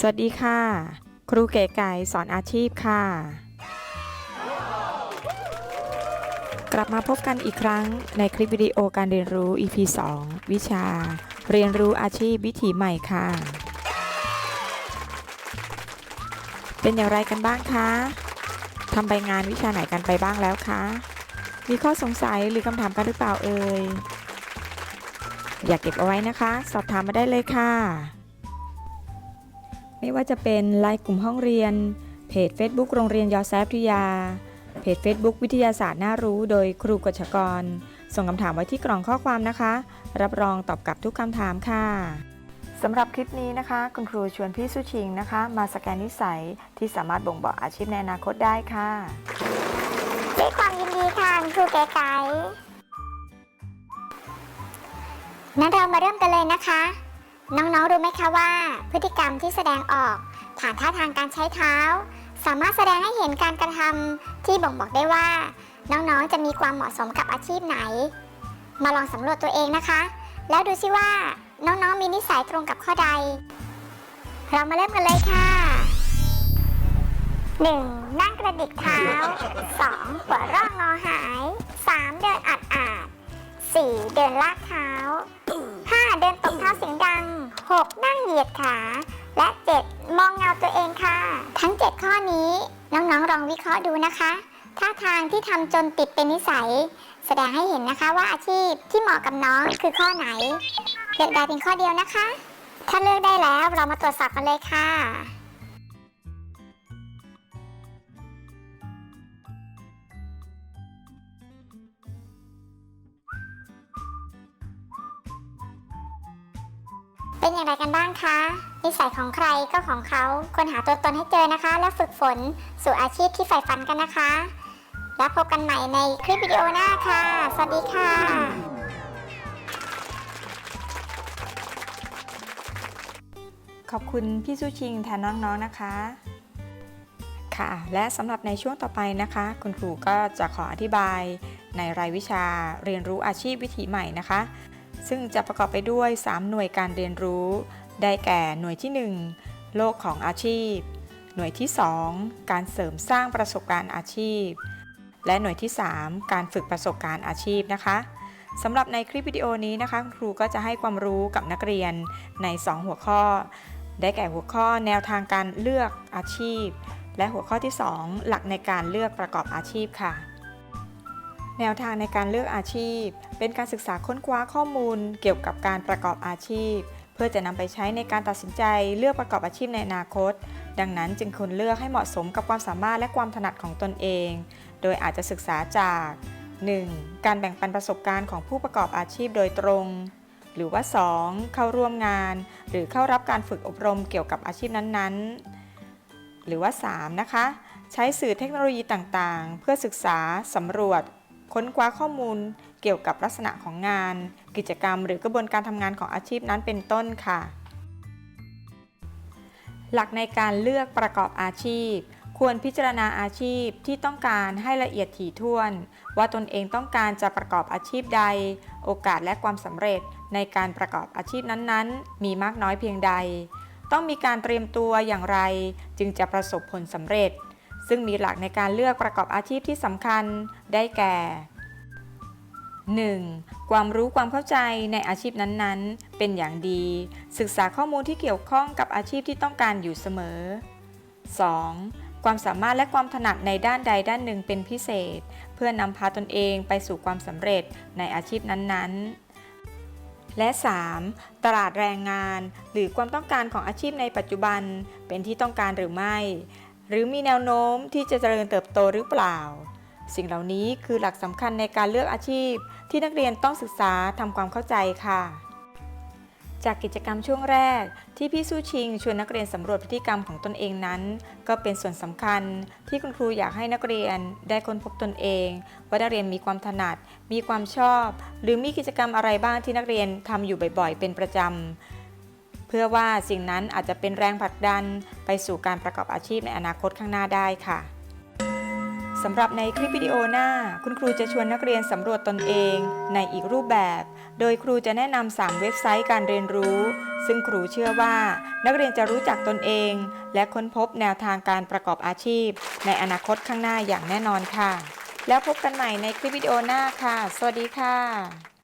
สวัสดีค่ะ ครูเก๋ไก่สอนอาชีพค่ะ กลับมาพบกันอีกครั้งในคลิปวิดีโอการเรียนรู้ EP 2 วิชา เรียนรู้อาชีพวิถีใหม่ค่ะ เป็นอย่างไรกันบ้างคะทำใบงานวิชาไหนกันไปบ้างแล้วคะ มีข้อสงสัยหรือคำถามกันหรือเปล่าเอ่ย อยากเก็บเอาไว้นะคะ สอบถามมาได้เลยค่ะ ไม่ว่าจะเป็นไลน์กลุ่มห้องเรียน เพจ Facebook โรงเรียนยอแซฟวิทยา เพจ Facebook วิทยาศาสตร์น่ารู้โดยครูกฎชกร ส่งคำถามไว้ที่กล่องข้อความนะคะ รับรองตอบกลับทุกคำถามค่ะสำหรับคลิปนี้นะคะ คุณครูชวนพี่สุชิงนะคะ มาสแกนนิสัยที่สามารถบ่งบอกอาชีพในอนาคตได้ค่ะด้วยความยินดีค่ะคุณครูเก๋ไก่นั้นเรามาเริ่มกันเลยนะคะ น้องๆรู้ไหมคะว่า พฤติกรรมที่แสดงออก ผ่านท่าทางการใช้เท้า สามารถแสดงให้เห็นการกระทำที่บ่งบอกได้ว่า น้องๆจะมีความเหมาะสมกับอาชีพไหน มาลองสำรวจตัวเองนะคะ แล้วดูซิว่า น้องๆมีนิสัยตรงกับข้อใด เรามาเริ่มกันเลยค่ะ 1. นั่งกระดิกเท้า 2. หัวร่องงอหาย 3. เดินอัดอาด 4. เดินลากเท้า 5. เดินตบเท้าเสียงดัง ยียดขา และ 7. มองเงาตัวเองค่ะ ทั้ง 7 ข้อนี้น้องๆลองวิเคราะห์ดูนะคะท่าทางที่ทำจนติดเป็นนิสัย แสดงให้เห็นนะคะว่าอาชีพที่เหมาะกับน้องคือข้อไหนเลือกได้เพียงข้อเดียวนะคะ ถ้าเลือกได้แล้วเรามาตรวจสอบกันเลยค่ะ เป็นอย่างไรกันบ้างคะ นิสัยของใครก็ของเขาควรหาตัวตนให้เจอนะคะ และฝึกฝนสู่อาชีพที่ใฝ่ฝันกันนะคะ แล้วพบกันใหม่ในคลิปวิดีโอหน้าค่ะ สวัสดีค่ะขอบคุณพี่สุชิงแทนน้องๆนะคะ ค่ะ และสำหรับในช่วงต่อไปนะคะ คุณครูก็จะขออธิบายในรายวิชาเรียนรู้อาชีพวิถีใหม่นะคะ ซึ่งจะประกอบไปด้วย 3 หน่วยการเรียนรู้ ได้แก่หน่วยที่ 1 โลกของอาชีพ หน่วยที่ 2 การเสริมสร้างประสบการณ์อาชีพ และหน่วยที่ 3 การฝึกประสบการณ์อาชีพนะคะสำหรับในคลิปวิดีโอนี้นะคะครูก็จะให้ความรู้กับนักเรียนใน 2 หัวข้อ ได้แก่หัวข้อแนวทางการเลือกอาชีพ และหัวข้อที่ 2 หลักในการเลือกประกอบอาชีพค่ะ แนวทางในการเลือกอาชีพ เป็นการศึกษาค้นคว้าข้อมูล เกี่ยวกับการประกอบอาชีพ เพื่อจะนำไปใช้ในการตัดสินใจเลือกประกอบอาชีพในอนาคต ดังนั้นจึงควรเลือกให้เหมาะสมกับความสามารถและความถนัดของตนเอง โดยอาจจะศึกษาจาก 1. การแบ่งปันประสบการณ์ของผู้ประกอบอาชีพโดยตรง หรือว่า 2. เข้าร่วมงาน หรือเข้ารับการฝึกอบรมเกี่ยวกับอาชีพนั้นๆ หรือว่า 3. นะคะใช้สื่อเทคโนโลยีต่างๆ เพื่อศึกษา สำรวจ ค้นคว้าข้อมูลเกี่ยวกับลักษณะของงาน กิจกรรม หรือกระบวนการทำงานของอาชีพนั้นเป็นต้นค่ะ หลักในการเลือกประกอบอาชีพ ควรพิจารณาอาชีพที่ต้องการให้ละเอียดถี่ถ้วน ว่าตนเองต้องการจะประกอบอาชีพใด โอกาสและความสำเร็จในการประกอบอาชีพนั้นๆ มีมากน้อยเพียงใด ต้องมีการเตรียมตัวอย่างไร จึงจะประสบผลสำเร็จ ซึ่งมีหลักในการเลือกประกอบอาชีพที่สำคัญได้แก่ 1. ความรู้ความเข้าใจในอาชีพนั้นๆ เป็นอย่างดี ศึกษาข้อมูลที่เกี่ยวข้องกับอาชีพที่ต้องการอยู่เสมอ 2. ความสามารถและความถนัดในด้านใดด้านหนึ่งเป็นพิเศษ เพื่อนำพาตนเองไปสู่ความสำเร็จในอาชีพนั้นๆ และ 3. ตลาดแรงงาน หรือความต้องการของอาชีพในปัจจุบันเป็นที่ต้องการหรือไม่ หรือมีแนวโน้มที่จะเจริญเติบโตหรือเปล่า สิ่งเหล่านี้คือหลักสำคัญในการเลือกอาชีพ ที่นักเรียนต้องศึกษาทำความเข้าใจค่ะ จากกิจกรรมช่วงแรก ที่พี่สู้ชิงชวนนักเรียนสำรวจพฤติกรรมของตนเองนั้น ก็เป็นส่วนสำคัญที่คุณครูอยากให้นักเรียนได้ค้นพบตนเอง ว่านักเรียนมีความถนัด มีความชอบ หรือมีกิจกรรมอะไรบ้างที่นักเรียนทำอยู่บ่อยๆ เป็นประจำ เพื่อว่าสิ่งนั้นอาจจะเป็นแรงผลักดันไปสู่การประกอบอาชีพในอนาคตข้างหน้าได้ค่ะสำหรับในคลิปวิดีโอหน้า คุณครูจะชวนนักเรียนสำรวจตนเองในอีกรูปแบบ โดยครูจะแนะนำ 3 เว็บไซต์การเรียนรู้ ซึ่งครูเชื่อว่า นักเรียนจะรู้จักตนเอง และค้นพบแนวทางการประกอบอาชีพ ในอนาคตข้างหน้าอย่างแน่นอนค่ะ แล้วพบกันใหม่ในคลิปวิดีโอหน้าค่ะ สวัสดีค่ะ